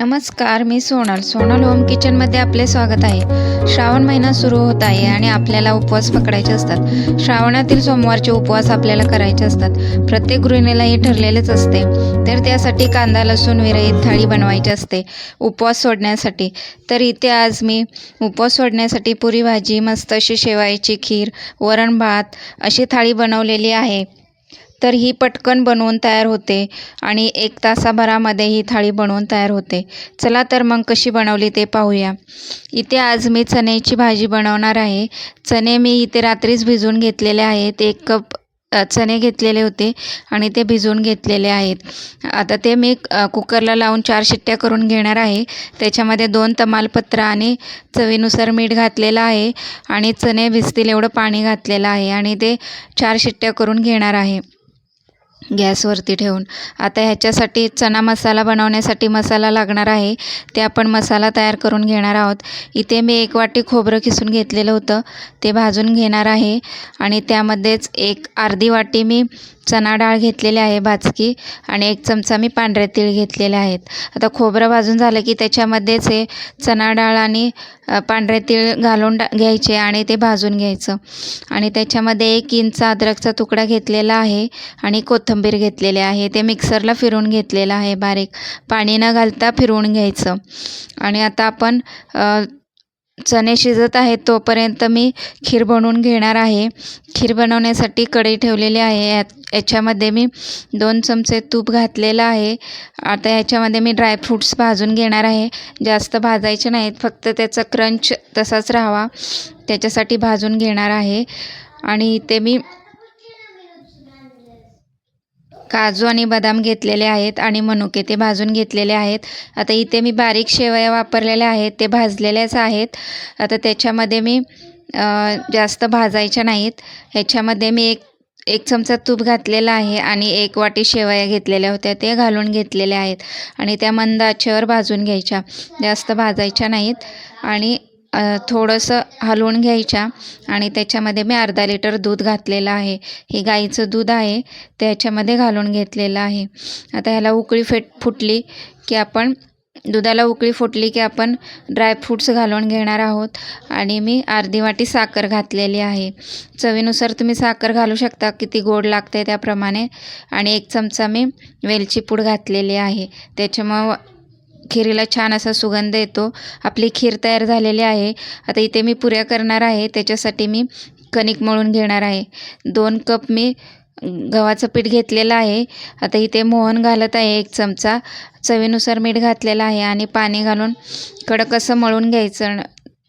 नमस्कार मी सोनल. सोनल होम किचनमध्ये आपले स्वागत आहे. श्रावण महिना सुरू होत आहे आणि आपल्याला उपवास पकडायचे असतात. श्रावणातील सोमवारचे उपवास आपल्याला करायचे असतात. प्रत्येक गृहिणीला हे ठरलेलेच असते. तर त्यासाठी कांदा लसूण विरहित थाळी बनवायची असते उपवास सोडण्यासाठी. तर इथे आज मी उपवास सोडण्यासाठी पुरी भाजी मस्त अशी शेवायची खीर वरण भात अशी थाळी बनवलेली आहे. तर ही पटकन बनवून तयार होते आणि एक तासाभरामध्ये ही थाळी बनवून तयार होते. चला तर मग कशी बनवली ते पाहूया. इथे आज मी चण्याची भाजी बनवणार आहे. चणे मी इथे रात्रीच भिजवून घेतलेले आहेत. एक कप चणे घेतलेले होते आणि ते भिजवून घेतलेले आहेत. आता ते मी कुकरला लावून चार शिट्ट्या करून घेणार आहे. त्याच्यामध्ये दोन तमालपत्र आणि चवीनुसार मीठ घातलेलं आहे आणि चणे भिजतील एवढं पाणी घातलेलं आहे आणि ते चार शिट्ट्या करून घेणार आहे. गॅसवरती ठेवून. आता ह्याच्यासाठी चणा मसाला बनवण्यासाठी मसाला लागणार आहे. ते आपण मसाला तयार करून घेणार आहोत. इथे मी एक वाटी खोबरं किसून घेतलेलं होतं. ते भाजून घेणार आहे. आणि त्यामध्येच एक अर्धी वाटी मी चणा डाळ घेतलेली आहे भाजकी आणि एक चमचा मी पांढरे तीळ घेतलेले आहेत. आता खोबरं भाजून झालं की त्याच्यामध्येच हे चणा डाळ आणि पांढरे तीळ घालून डा घ्यायचे आणि ते भाजून घ्यायचं. आणि त्याच्यामध्ये एक इंच अद्रकचा तुकडा घेतलेला आहे आणि कोथिंबीर घेतलेली आहे. ते मिक्सरला फिरून घेतलेलं आहे बारीक. पाणी न घालता फिरवून घ्यायचं. आणि आता आपण चणे शिजत आहेत तोपर्यंत मी खीर बनवून घेणार आहे. खीर बनवण्यासाठी कढई ठेवलेली आहे. यात याच्यामध्ये मी दोन चमचे तूप घातलेलं आहे. आता याच्यामध्ये मी ड्रायफ्रूट्स भाजून घेणार आहे. जास्त भाजायचे नाहीत फक्त त्याचा क्रंच तसाच राहावा. त्याच्यासाठी भाजून घेणार आहे. आणि इथे मी काजू आणि बदाम घेतलेले आहेत आणि मनुके ते भाजून घेतलेले आहेत. आता इथे मी बारीक शेवया वापरलेल्या आहेत. ते भाजलेल्याच आहेत. आता त्याच्यामध्ये मी जास्त भाजायच्या नाहीत. ह्याच्यामध्ये मी एक एक चमचा तूप घातलेला आहे आणि एक वाटी शेवया घेतलेल्या होत्या. ते घालून घेतलेल्या आहेत आणि त्या मंद आचेवर भाजून घ्यायच्या. जास्त भाजायच्या नाहीत. आणि थोडंसं हलवून घ्यायच्या आणि त्याच्यामध्ये मी अर्धा लिटर दूध घातलेलं आहे. हे गाईचं दूध आहे त्याच्यामध्ये घालून घेतलेलं आहे. आता ह्याला उकळी फेट फुटली की आपण दुधाला उकळी फुटली की आपण ड्रायफ्रूट्स घालून घेणार आहोत आणि मी अर्धी वाटी साखर घातलेली आहे. चवीनुसार तुम्ही साखर घालू शकता किती गोड लागते त्याप्रमाणे. आणि एक चमचा मी वेलची पूड घातलेली आहे. त्याच्यामुळं खिरीला छान असा सुगंध येतो. आपली खीर तयार झालेली आहे. आता इथे मी पुऱ्या करणार आहे. त्याच्यासाठी मी कणिक मळून घेणार आहे. दोन कप मी गव्हाचं पीठ घेतलेलं आहे. आता इथे मोहन घालत आहे एक चमचा. चवीनुसार मीठ घातलेलं आहे आणि पाणी घालून कडक असं मळून घ्यायचं.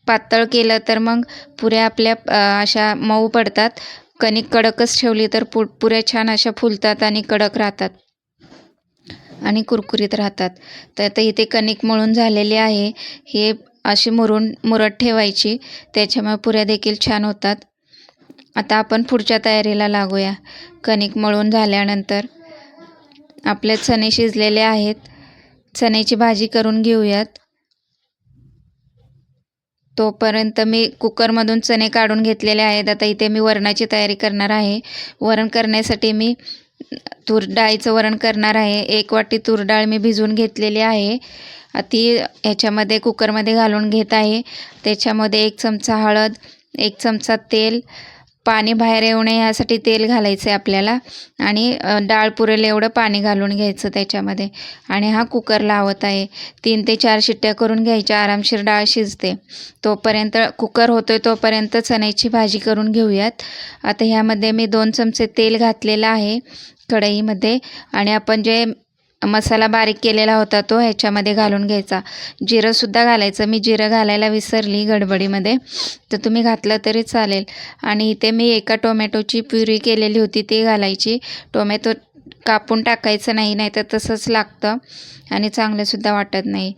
पातळ केलं तर मग पुऱ्या आपल्या अशा मऊ पडतात. कणिक कडकच ठेवली तर पु पुऱ्या छान अशा फुलतात आणि कडक राहतात. आणि कुरकुरीत राहतात. तर आता इथे कणिक मळून झालेली आहे. हे अशी मुरून मुरत ठेवायची. त्याच्यामुळे पुऱ्या देखील छान होतात. आता आपण पुढच्या तयारीला लागूया. कणिक मळून झाल्यानंतर आपले चणे शिजलेले आहेत. चण्याची भाजी करून घेऊयात. तोपर्यंत मी कुकरमधून चणे काढून घेतलेले आहेत. आता इथे मी वरणाची तयारी करणार आहे. वरण करण्यासाठी मी तूर डाळीचं वरण करणार आहे. एक वाटी तूर डाळ मी भिजवून घेतलेली आहे. ती ह्याच्यामध्ये कुकरमध्ये घालून घेत आहे. त्याच्यामध्ये एक चमचा हळद एक चमचा तेल पाणी बाहेर येऊ नये यासाठी तेल घालायचं आहे आपल्याला. आणि डाळ पुरेल एवढं पाणी घालून घ्यायचं त्याच्यामध्ये. आणि हा कुकर लावत आहे. तीन ते चार शिट्ट्या करून घ्यायच्या. आरामशीर डाळ शिजते. तोपर्यंत कुकर होतो आहे तोपर्यंत चण्याची भाजी करून घेऊयात. आता ह्यामध्ये मी दोन चमचे तेल घातलेलं आहे. कढईमध्ये. आणि आपण जे मसाला बारीक केलेला होता तो ह्याच्यामध्ये घालून घ्यायचा. जिरंसुद्धा घालायचं. मी जिरं घालायला विसरली गडबडीमध्ये. तर तुम्ही घातलं तरी चालेल. आणि इथे मी एका टोमॅटोची प्युरी केलेली होती ती घालायची. टोमॅटो कापून टाकायचं नाही नाही तर तसंच लागतं. आणि चांगलंसुद्धा वाटत नाही.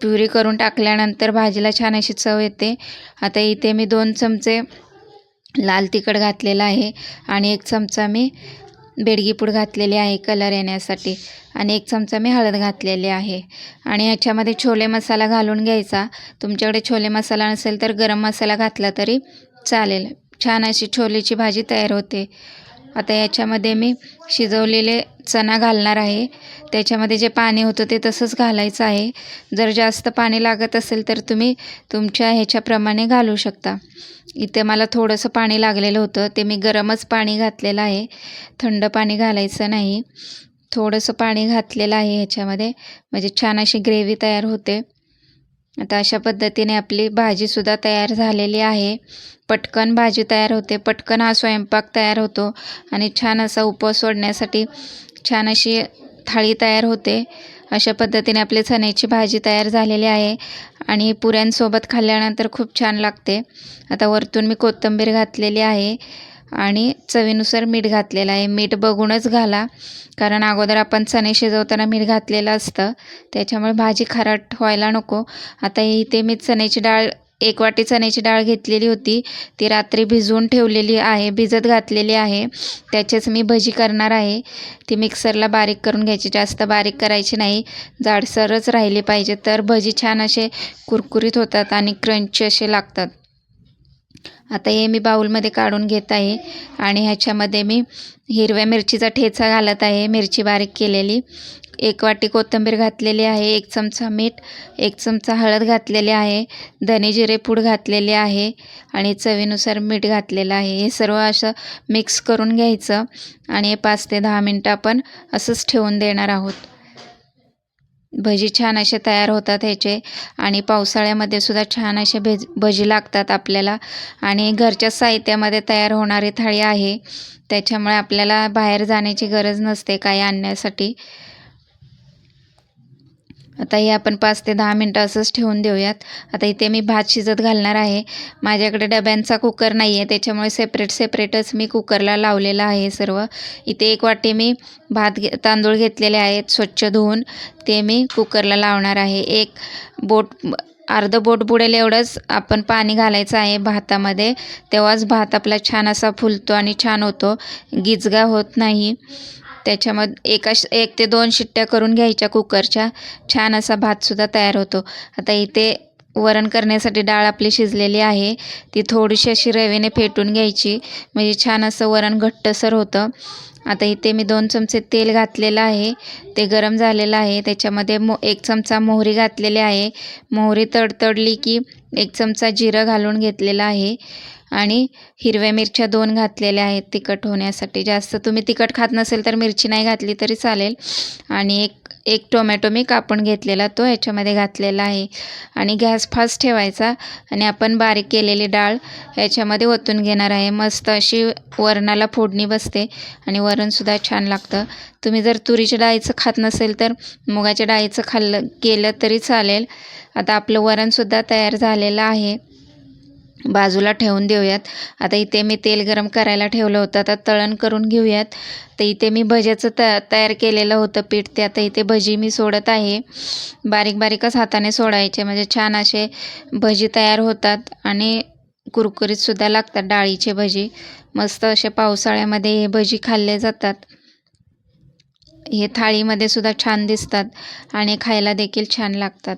प्युरी करून टाकल्यानंतर भाजीला छान अशी चव येते. आता इथे मी दोन चमचे लाल तिखट घातलेलं आहे. आणि एक चमचा मी बेडगीपूड घातलेली आहे कलर येण्यासाठी आणि एक चमचा मी हळद घातलेली आहे. आणि ह्याच्यामध्ये छोले मसाला घालून घ्यायचा. तुमच्याकडे छोले मसाला नसेल तर गरम मसाला घातला तरी चालेल. छान अशी छोलेची भाजी तयार होते. आता याच्यामध्ये मी शिजवलेले चणा घालणार आहे. त्याच्यामध्ये जे पाणी होतं ते तसंच घालायचं आहे. जर जास्त पाणी लागत असेल तर तुम्ही तुमच्या ह्याच्याप्रमाणे घालू शकता. इथे मला थोडंसं पाणी लागलेलं होतं. ते मी गरमच पाणी घातलेलं आहे. थंड पाणी घालायचं नाही. थोडंसं पाणी घातलेलं आहे ह्याच्यामध्ये. म्हणजे छान अशी ग्रेव्ही तयार होते. आता अशा पद्धतीने आपली भाजीसुद्धा तयार झालेली आहे. पटकन भाजी तयार होते. पटकन हा स्वयंपाक तयार होतो आणि छान असा उपवास सोडण्यासाठी छान अशी थाळी तयार होते. अशा पद्धतीने आपली चण्याची भाजी तयार झालेली आहे आणि पुऱ्यांसोबत खाल्ल्यानंतर खूप छान लागते. आता वरतून मी कोथिंबीर घातलेली आहे. आणि चवीनुसार मीठ घातलेलं आहे. मीठ बघूनच घाला. कारण अगोदर आपण चणे शिजवताना मीठ घातलेलं असतं. त्याच्यामुळे भाजी खारट व्हायला नको. आता इथे मी चण्याची डाळ एक वाटी चण्याची डाळ घेतलेली होती. ती रात्री भिजवून ठेवलेली आहे. भिजत घातलेली आहे. त्याचेच मी भजी करणार आहे. ती मिक्सरला बारीक करून घ्यायची. जास्त बारीक करायची नाही. जाडसरच राहिली पाहिजे. तर भजी छान असे कुरकुरीत होतात आणि क्रंची असे लागतात. आता हे मी बाऊलमध्ये काढून घेत आहे आणि ह्याच्यामध्ये मी हिरव्या मिरचीचा ठेचा घालत आहे. मिरची बारीक केलेली. एक वाटी कोथिंबीर घातलेली आहे. एक चमचा मीठ एक चमचा हळद घातलेली आहे. धने जिरे पूड घातलेले आहे आणि चवीनुसार मीठ घातलेलं आहे. हे सर्व असं मिक्स करून घ्यायचं आणि पाच ते दहा मिनटं आपण असंच ठेवून देणार आहोत. भजी छान असे तयार होतात ह्याचे. आणि पावसाळ्यामध्ये सुद्धा छान असे भेज भजी लागतात आपल्याला. आणि घरच्या साहित्यामध्ये तयार होणारी थाळी आहे. त्याच्यामुळे आपल्याला बाहेर जाण्याची गरज नसते काही आणण्यासाठी. आता हे आपण पाच ते दहा मिनटं असंच ठेवून देऊयात. आता इथे मी भात शिजत घालणार आहे. माझ्याकडे डब्यांचा कुकर नाही आहे त्याच्यामुळे सेपरेट सेपरेटच मी कुकरला लावलेला आहे सर्व. इथे एक वाटी मी भात घे तांदूळ घेतलेले आहेत स्वच्छ धुवून. ते मी कुकरला लावणार आहे. एक बोट अर्धं बोट बुडेल एवढंच आपण पाणी घालायचं आहे भातामध्ये. तेव्हाच भात आपला छान असा फुलतो आणि छान होतो. गिजगा होत नाही. त्याच्यामध्ये एका एक ते दोन शिट्ट्या करून घ्यायच्या कुकरच्या. छान असा भातसुद्धा तयार होतो. आता इथे वरण करण्यासाठी डाळ आपली शिजलेली आहे. ती थोडीशी अशी रवेने फेटून घ्यायची. म्हणजे छान असं वरण घट्टसर होतं. आता इथे मी दोन चमचे तेल घातलेलं आहे. ते गरम झालेलं आहे. त्याच्यामध्ये मो एक चमचा मोहरी घातलेली आहे. मोहरी तडतडली की एक चमचा जिरं घालून घेतलेला आहे. आणि हिरव्या मिरच्या दोन घातलेल्या आहेत तिखट होण्यासाठी. जास्त तुम्ही तिखट खात नसेल तर मिरची नाही घातली तरी चालेल. आणि एक एक टोमॅटो मी कापून घेतलेला तो ह्याच्यामध्ये घातलेला आहे. आणि गॅस फास्ट ठेवायचा आणि आपण बारीक केलेली डाळ ह्याच्यामध्ये ओतून घेणार आहे. मस्त अशी वरणाला फोडणी बसते आणि वरणसुद्धा छान लागतं. तुम्ही जर तुरीच्या डाळीचं खात नसेल तर मुगाच्या डाळीचं खाल्लं केलं तरी चालेल. आता आपलं वरणसुद्धा तयार झालेलं आहे. बाजूला ठेवून देऊयात. आता इथे मी तेल गरम करायला ठेवलं होतं. आता तळण करून घेऊयात. तर इथे मी भज्याचं त तयार केलेलं होतं पीठ. ते आता इथे भजी मी सोडत आहे. बारीक बारीकच हाताने सोडायचे. म्हणजे छान असे भजी तयार होतात. आणि कुरकुरीतसुद्धा लागतात डाळीचे भजी. मस्त असे पावसाळ्यामध्ये हे भजी खाल्ले जातात. हे थाळीमध्ये सुद्धा छान दिसतात. आणि खायला देखील छान लागतात.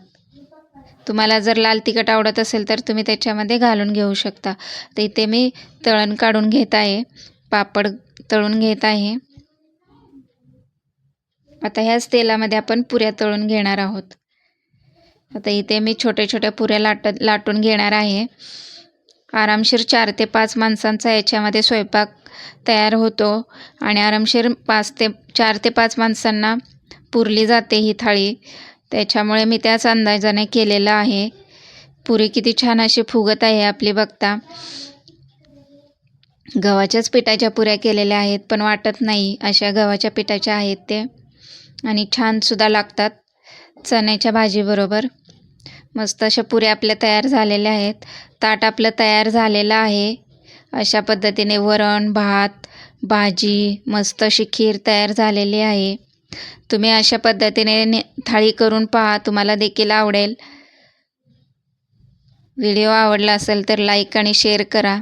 तुम्हाला जर लाल तिखट आवडत असेल तर तुम्ही त्याच्यामध्ये घालून घेऊ शकता. तर इथे मी तळण काढून घेत आहे. पापड तळून घेत आहे. आता ह्याच तेलामध्ये आपण पुऱ्या तळून घेणार आहोत. आता इथे मी छोट्या छोट्या पुऱ्या लाट लाटून घेणार आहे. आरामशीर चार ते पाच माणसांचा याच्यामध्ये स्वयंपाक तयार होतो आणि आरामशीर पाच ते चार ते पाच माणसांना पुरली जाते ही थाळी. त्याच्यामुळे मी त्याच अंदाजाने केलेलं आहे. पुरी किती छान अशी फुगत आहे आपली बघता. गव्हाच्याच पिठाच्या पुऱ्या केलेल्या आहेत पण वाटत नाही अशा गव्हाच्या पिठाच्या आहेत ते. आणि छानसुद्धा लागतात चण्याच्या भाजीबरोबर. मस्त अशा पुऱ्या आपल्या तयार झालेल्या आहेत. ताट आपलं तयार झालेलं आहे. अशा पद्धतीने वरण भात भाजी मस्त अशी खीर तयार झालेली आहे. तुम्ही अशा पद्धतीने थाळी करून पहा. तुम्हाला देखील आवडेल. व्हिडिओ आवडला असेल तर लाईक आणि शेअर करा.